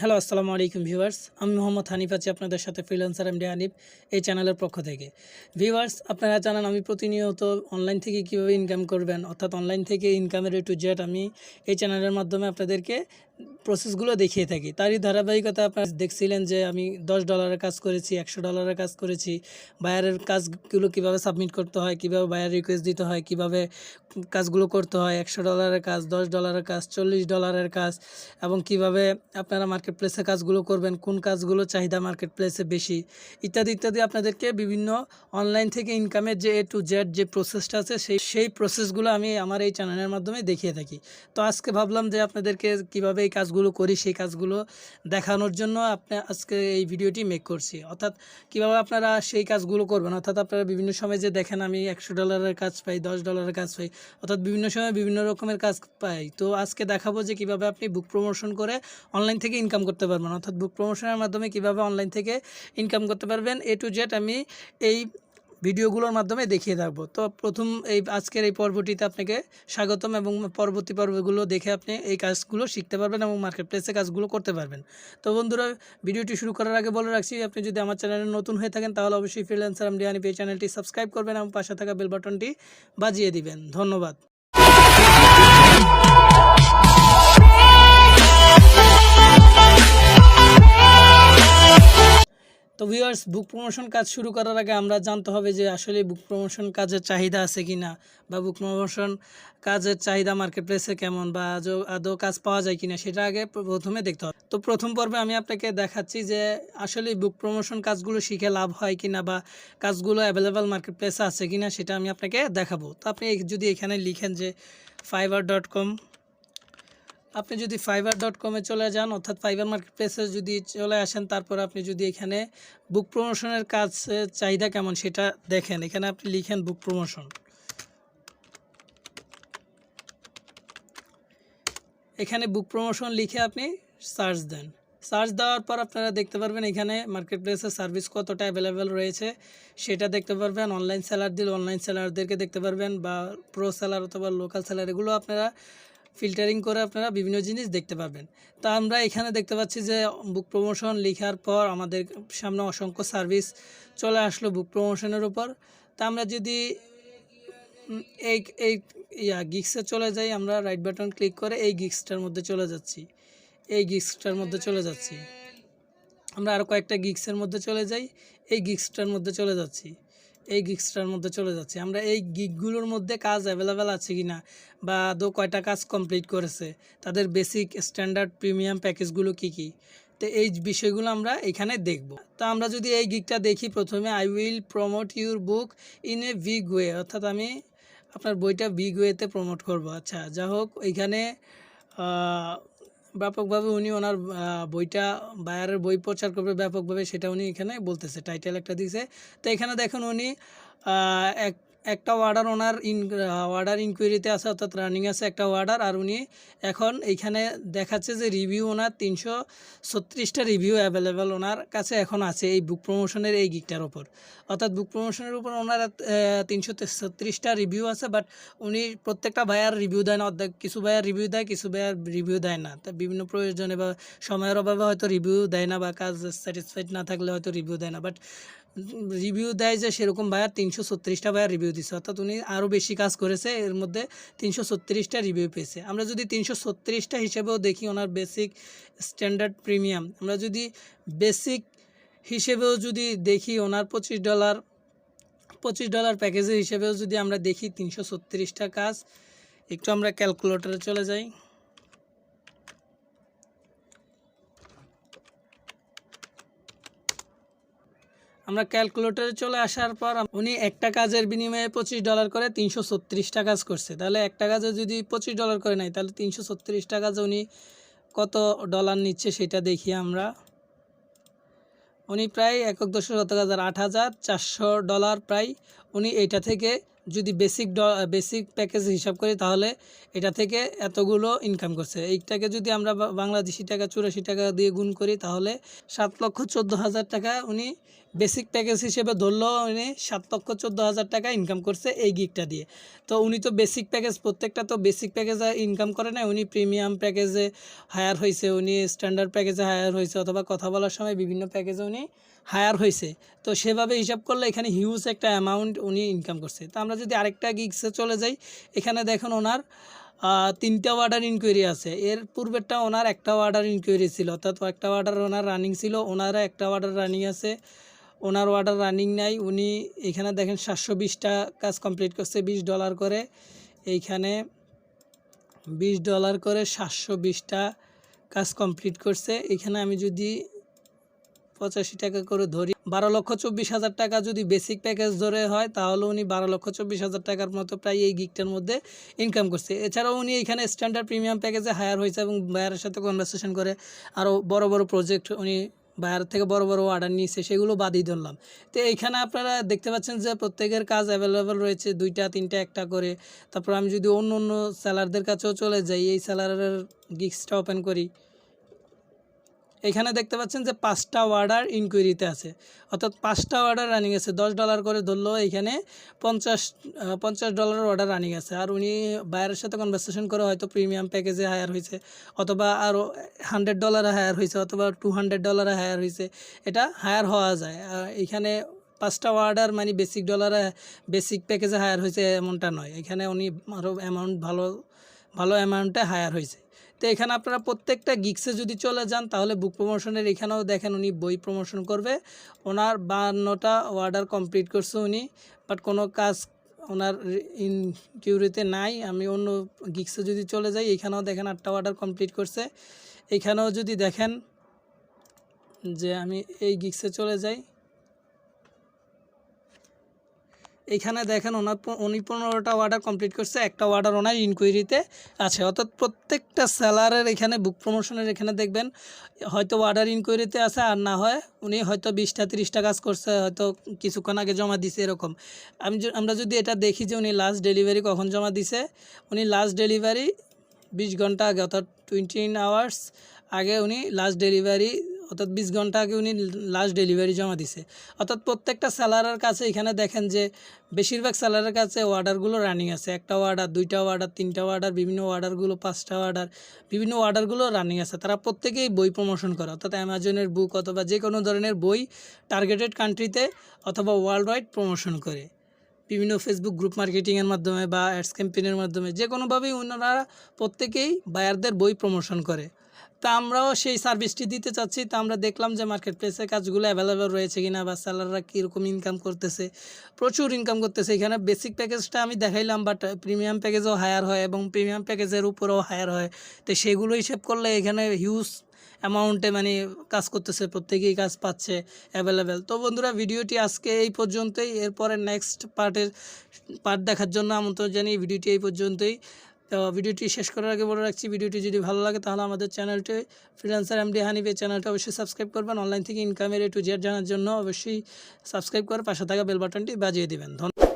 Hello, আসসালামু আলাইকুম viewers. আমি মোহাম্মদ হানিফ আছি আপনাদের সাথে, ফ্রিল্যান্সার এমডি হানিফ, এই চ্যানেলের পক্ষ থেকে। ভিউয়ার্স, আপনারা জানান আমি প্রতিনিয়ত অনলাইন থেকে কীভাবে ইনকাম করবেন? অর্থাৎ অনলাইন থেকে ইনকামের এ টু জেড আমি এই চ্যানেলের মাধ্যমে আপনাদেরকে প্রসেসগুলো দেখিয়ে থাকি। তারই ধারাবাহিকতা আপনারা দেখছিলেন যে আমি দশ ডলারের কাজ করেছি, একশো ডলারের কাজ করেছি। বায়ারের কাজগুলো কীভাবে সাবমিট করতে হয়, কীভাবে বায়ার রিকোয়েস্ট দিতে হয়, কীভাবে কাজগুলো করতে হয়, একশো ডলারের কাজ, দশ ডলারের কাজ, চল্লিশ ডলারের কাজ এবং কীভাবে আপনারা মার্কেট প্লেসে কাজগুলো করবেন, কোন কাজগুলো চাহিদা মার্কেট প্লেসে বেশি, ইত্যাদি ইত্যাদি আপনাদেরকে বিভিন্ন অনলাইন থেকে ইনকামের যে এ টু জেড যে প্রসেসটা আছে, সেই সেই প্রসেসগুলো আমি আমার এই চ্যানেলের মাধ্যমে দেখিয়ে থাকি। তো আজকে ভাবলাম যে আপনাদেরকে কীভাবে এই কাজগুলো করি, সেই কাজগুলো দেখানোর জন্য আপনি, আজকে এই ভিডিওটি মেক করছি। অর্থাৎ কীভাবে আপনারা সেই কাজগুলো করবেন? অর্থাৎ আপনারা বিভিন্ন সময় যে দেখেন আমি একশো ডলারের কাজ পাই, দশ ডলারের কাজ পাই, অর্থাৎ বিভিন্ন সময় বিভিন্ন রকমের কাজ পাই। তো আজকে দেখাবো যে কীভাবে আপনি বুক প্রমোশন করে অনলাইন থেকে ইনকাম করতে পারবেন। অর্থাৎ বুক প্রমোশনের মাধ্যমে কীভাবে অনলাইন থেকে ইনকাম করতে পারবেন। এ টু জেড আমি এই ভিডিওগুলোর মাধ্যমে দেখিয়ে থাকব। তো প্রথম এই আজকের এই পর্বটিতে আপনাকে স্বাগতম এবং পরবর্তী পর্বগুলো দেখে আপনি এই কাজগুলো শিখতে পারবেন এবং মার্কেট প্লেসে কাজগুলো করতে পারবেন। তো বন্ধুরা, ভিডিওটি শুরু করার আগে বলে রাখছি, আপনি যদি আমার চ্যানেলে নতুন হয়ে থাকেন, তাহলে অবশ্যই ফ্রিল্যান্সার হানিফ এই চ্যানেলটি সাবস্ক্রাইব করবেন এবং পাশে থাকা বেল বাটনটি বাজিয়ে দিবেন। ধন্যবাদ। তো ভিউয়ার্স বুক প্রমোশন কাজ শুরু করার আগে আমরা জানতে হবে যে আসলে বুক প্রমোশন কাজের চাহিদা আছে কি না? বা বুক প্রমোশন কাজের চাহিদা মার্কেট প্লেসে কেমন? বা আদৌ কাজ পাওয়া যায় কি না? সেটা আগে প্রথমে দেখতে হবে। তো প্রথম পর্বে আমি আপনাকে দেখাচ্ছি যে আসলে বুক প্রমোশন কাজগুলো শিখে লাভ হয় কিনা বা কাজগুলো অ্যাভেলেবেল মার্কেট প্লেসে আছে কি না? সেটা আমি আপনাকে দেখাবো। তো আপনি যদি এখানে লিখেন যে ফাইবার ডট কম আপনি যদি ফাইবার ডট কমে চলে যান, অর্থাৎ ফাইবার মার্কেট প্লেসে যদি চলে আসেন, তারপর আপনি যদি এখানে বুক প্রমোশনের কাজ চাহিদা কেমন সেটা দেখেন। এখানে আপনি লিখেন বুক প্রমোশন এখানে বুক প্রমোশন লিখে আপনি সার্চ দেন। সার্চ দেওয়ার পর আপনারা দেখতে পারবেন এখানে মার্কেট প্লেসের সার্ভিস কতটা অ্যাভেলেবেল রয়েছে, সেটা দেখতে পারবেন। অনলাইন সেলার দিলে অনলাইন সেলারদেরকে দেখতে পারবেন বা প্রো সেলার অথবা লোকাল সেলার এগুলো আপনারা ফিল্টারিং করে আপনারা বিভিন্ন জিনিস দেখতে পাবেন তা আমরা এখানে দেখতে পাচ্ছি যে বুক প্রমোশন লেখার পর আমাদের সামনে অসংখ্য সার্ভিস চলে আসলো বুক প্রমোশনের উপর। তা আমরা যদি এই এই, ইয়া গিক্সে চলে যাই, আমরা রাইট বাটন ক্লিক করে এই গিক্সটার মধ্যে চলে যাচ্ছি। এই গিক্সটার মধ্যে চলে যাচ্ছি। আমরা আরও কয়েকটা গিক্সের মধ্যে চলে যাই, এই গিক্সটার মধ্যে চলে যাচ্ছি। এই গিক্সটার মধ্যে চলে যাচ্ছি। আমরা এই গিকগুলোর মধ্যে কাজ অ্যাভেলেবেল আছে কি না বা দো কয়টা কাজ কমপ্লিট করেছে, তাদের বেসিক স্ট্যান্ডার্ড প্রিমিয়াম প্যাকেজগুলো কি কি? তো এই বিষয়গুলো আমরা এখানে দেখব। তো আমরা যদি এই গিকটা দেখি, প্রথমে I will promote your book in a big way অর্থাৎ আমি আপনার বইটা বিগ ওয়েতে প্রমোট করব। আচ্ছা যা হোক এইখানে ব্যাপকভাবে উনি ওনার বইটা বায়ারের বই প্রচার করবে ব্যাপকভাবে, সেটা উনি এখানে বলতেছে, টাইটেল একটা দিছে। তো এখানে দেখুন উনি এক একটা অর্ডার ওনার ইন অর্ডার ইনকোয়ারিতে আছে, অর্থাৎ রানিং আছে একটা অর্ডার আর উনি এখন এইখানে দেখাচ্ছে যে রিভিউ ওনার তিনশো ছত্রিশটা রিভিউ অ্যাভেলেবেল ওনার কাছে এখন আছে এই বুক প্রমোশনের এই গিকটার ওপর অর্থাৎ বুক প্রমোশনের উপর ওনার তিনশো ছত্রিশটা রিভিউ আছে বাট উনি প্রত্যেকটা ভাইয়ার রিভিউ দেয় না, অর্ধেক কিছু ভাইয়ার রিভিউ দেয়, কিছু ভাইয়ার রিভিউ দেয় না। তা বিভিন্ন প্রয়োজনে বা সময়ের অভাবে হয়তো রিভিউ দেয় না বা কাজ স্যাটিসফাইড না থাকলে হয়তো রিভিউ দেয় না বাট রিভিউ দেয় যে সেরকম ভাইয়ার তিনশো ছত্রিশটা ভাইয়ার রিভিউ দিচ্ছে অর্থাৎ উনি আরও বেশি কাজ করেছে, এর মধ্যে তিনশো ছত্রিশটা রিভিউ পেয়েছে। আমরা যদি তিনশো ছত্রিশটা হিসেবেও দেখি ওনার বেসিক স্ট্যান্ডার্ড প্রিমিয়াম আমরা যদি বেসিক হিসেবেও যদি দেখি ওনার পঁচিশ ডলার পঁচিশ ডলার প্যাকেজের হিসেবেও যদি আমরা দেখি তিনশো ছত্রিশটা কাজ, একটু আমরা ক্যালকুলেটরে চলে যাই। আমরা ক্যালকুলেটরে চলে আসার পর উনি একটা কাজের বিনিময়ে পঁচিশ ডলার করে তিনশো ছত্রিশটা কাজ করছে। তাহলে একটা কাজে যদি পঁচিশ ডলার করে নেয়, তাহলে তিনশো ছত্রিশটা কাজে উনি কত ডলার নিচ্ছে সেটা দেখি আমরা। উনি প্রায় একক দশ শত হাজার আট হাজার চারশো ডলার প্রায় উনি এইটা থেকে যদি বেসিক বেসিক প্যাকেজ হিসাব করি, তাহলে এটা থেকে এতগুলো ইনকাম করছে। এইটাকে যদি আমরা বাংলাদেশি টাকা, চুরাশি টাকা দিয়ে গুণ করি, তাহলে সাত লক্ষ চোদ্দ হাজার টাকা উনি বেসিক প্যাকেজ হিসেবে ধরলেও উনি সাত লক্ষ চোদ্দ হাজার টাকা ইনকাম করছে এই গিকটা দিয়ে। তো উনি তো বেসিক প্যাকেজ প্রত্যেকটা তো বেসিক প্যাকেজে ইনকাম করে না উনি প্রিমিয়াম প্যাকেজে হায়ার হয়েছে উনি স্ট্যান্ডার্ড প্যাকেজে হায়ার হয়েছে অথবা কথা বলার সময় বিভিন্ন প্যাকেজে উনি হায়ার হয়েছে তো সেভাবে হিসাব করলে এখানে হিউজ একটা অ্যামাউন্ট উনি ইনকাম করছে। তো আমরা যদি আরেকটা গিগসে চলে যাই, এখানে দেখুন ওনার তিনটা অর্ডার ইনকোয়ারি আছে। এর পূর্বেরটা ওনার একটা অর্ডার ইনকোয়ারি ছিল, অর্থাৎ একটা অর্ডার ওনার রানিং ছিল ওনারা একটা অর্ডার রানিং আছে। ওনার অর্ডার রানিং নাই। উনি এখানে দেখেন সাতশো বিশটা কাজ কমপ্লিট করছে, বিশ ডলার করে। এইখানে বিশ ডলার করে সাতশো বিশটা কাজ কমপ্লিট করছে। এখানে আমি যদি পঁচাশি টাকা করে ধরি, বারো লক্ষ চব্বিশ হাজার টাকা যদি বেসিক প্যাকেজ ধরে হয়, তাহলে উনি বারো লক্ষ চব্বিশ হাজার টাকার মতো প্রায় এই গিকটার মধ্যে ইনকাম করছে। এছাড়াও উনি এখানে স্ট্যান্ডার্ড প্রিমিয়াম প্যাকেজে হায়ার হয়েছে এবং বায়ারের সাথে কনভারসেশন করে। আরও বড় বড় প্রজেক্ট উনি বায়ার থেকে বড় বড় অর্ডার নিয়েছে, সেগুলো বাদই ধরলাম। তো এইখানে আপনারা দেখতে পাচ্ছেন যে প্রত্যেকের কাজ অ্যাভেলেবেল রয়েছে, দুইটা, তিনটা, একটা করে। তারপর আমি যদি অন্য অন্য স্যালারদের কাছেও চলে যাই, এই স্যালারের গিক্সটা ওপেন করি। এখানে দেখতে পাচ্ছেন যে পাঁচটা অর্ডার ইনকোয়ারিতে আছে। অর্থাৎ পাঁচটা অর্ডার রানিং আছে। দশ ডলার করে ধরলেও এখানে পঞ্চাশ পঞ্চাশ ডলারের অর্ডার রানিং আছে। আর উনি বাইরের সাথে কনভারসেশন করে হয়তো প্রিমিয়াম প্যাকেজে হায়ার হয়েছে, অথবা আরও হান্ড্রেড ডলারে হায়ার হয়েছে, অথবা টু হান্ড্রেড ডলারে হায়ার হয়েছে। এটা হায়ার হওয়া যায়। আর এখানে পাঁচটা অর্ডার মানে বেসিক ডলারে বেসিক প্যাকেজে হায়ার হয়েছে এমনটা নয়। এখানে উনি আরও অ্যামাউন্ট ভালো ভালো অ্যামাউন্টে হায়ার হয়েছে। তো এখানে আপনারা প্রত্যেকটা গিক্সে যদি চলে যান, তাহলে বুক প্রমোশনের এখানেও দেখেন উনি বই প্রমোশন করবে। ওনার বান্নটা অর্ডার কমপ্লিট করছে উনি বাট কোনো কাজ ওনার ইনকিউরিতে নাই। আমি অন্য গিক্সে যদি চলে যাই, এখানেও দেখেন আটটা অর্ডার কমপ্লিট করছে। এখানেও যদি দেখেন যে আমি এই গিক্সে চলে যাই এখানে দেখেন ওনার উনি পনেরোটা অর্ডার কমপ্লিট করছে, একটা অর্ডার ওনার ইনকোয়ারিতে আছে। অর্থাৎ প্রত্যেকটা সেলারের এখানে বুক প্রমোশনের এখানে দেখবেন, হয়তো অর্ডার ইনকোয়ারিতে আছে আর না হয় উনি হয়তো বিশটা, তিরিশটা কাজ করছে, হয়তো কিছুক্ষণ আগে জমা দিছে এরকম। আমি আমরা যদি এটা দেখি যে উনি লাস্ট ডেলিভারি কখন জমা দিছে, উনি লাস্ট ডেলিভারি বিশ ঘণ্টা আগে, অর্থাৎ টোয়েন্টি আওয়ার্স আগে উনি লাস্ট ডেলিভারি অর্থাৎ বিশ ঘণ্টা আগে উনি লাস্ট ডেলিভারি জমা দিছে। অর্থাৎ প্রত্যেকটা স্যালারের কাছে এখানে দেখেন যে, বেশিরভাগ স্যালারের কাছে অর্ডারগুলো রানিং আছে। একটা অর্ডার দুইটা অর্ডার তিনটা অর্ডার বিভিন্ন অর্ডারগুলো পাঁচটা অর্ডার বিভিন্ন অর্ডারগুলো রানিং আছে। তারা প্রত্যেকেই বই প্রমোশন করে। অর্থাৎ অ্যামাজনের বুক অথবা যে কোনো ধরনের বই টার্গেটেড কান্ট্রিতে অথবা ওয়ার্ল্ড ওয়াইড প্রমোশন করে। বিভিন্ন ফেসবুক গ্রুপ মার্কেটিংয়ের মাধ্যমে বা অ্যাডস ক্যাম্পেনের মাধ্যমে যে কোনোভাবেই ওনারা প্রত্যেকেই বায়ারদের বই প্রমোশন করে। তা আমরাও সেই সার্ভিসটি দিতে চাচ্ছি। তা আমরা দেখলাম যে মার্কেট প্লেসে কাজগুলো অ্যাভেলেবেল রয়েছে কিনা, বা সেলাররা কীরকম ইনকাম করতেছে, প্রচুর ইনকাম করতেছে। এখানে বেসিক প্যাকেজটা আমি দেখাইলাম বাট প্রিমিয়াম প্যাকেজও হায়ার হয় এবং প্রিমিয়াম প্যাকেজের উপরেও হায়ার হয়। তো সেগুলো হিসেব করলে এখানে হিউজ অ্যামাউন্টে মানে কাজ করতেছে, প্রত্যেকেই কাজ পাচ্ছে অ্যাভেলেবেল তো বন্ধুরা, ভিডিওটি আজকে এই পর্যন্তই। এরপরে নেক্সট পার্টের পার্ট দেখার জন্য আমন্ত্রণ জানিয়ে ভিডিওটি এই পর্যন্তই। ভিডিওটি শেষ করার আগে বলে রাখছি, ভিডিওটি যদি ভালো লাগে তাহলে আমাদের চ্যানেলটি, ফ্রিল্যান্সার এমডি হানিফের চ্যানেলটা অবশ্যই সাবস্ক্রাইব করবেন। অনলাইন থেকে ইনকামের এ টু জেড জানার জন্য অবশ্যই সাবস্ক্রাইব করে পাশে থাকা বেল বাটনটি বাজিয়ে দেবেন। ধন্যবাদ।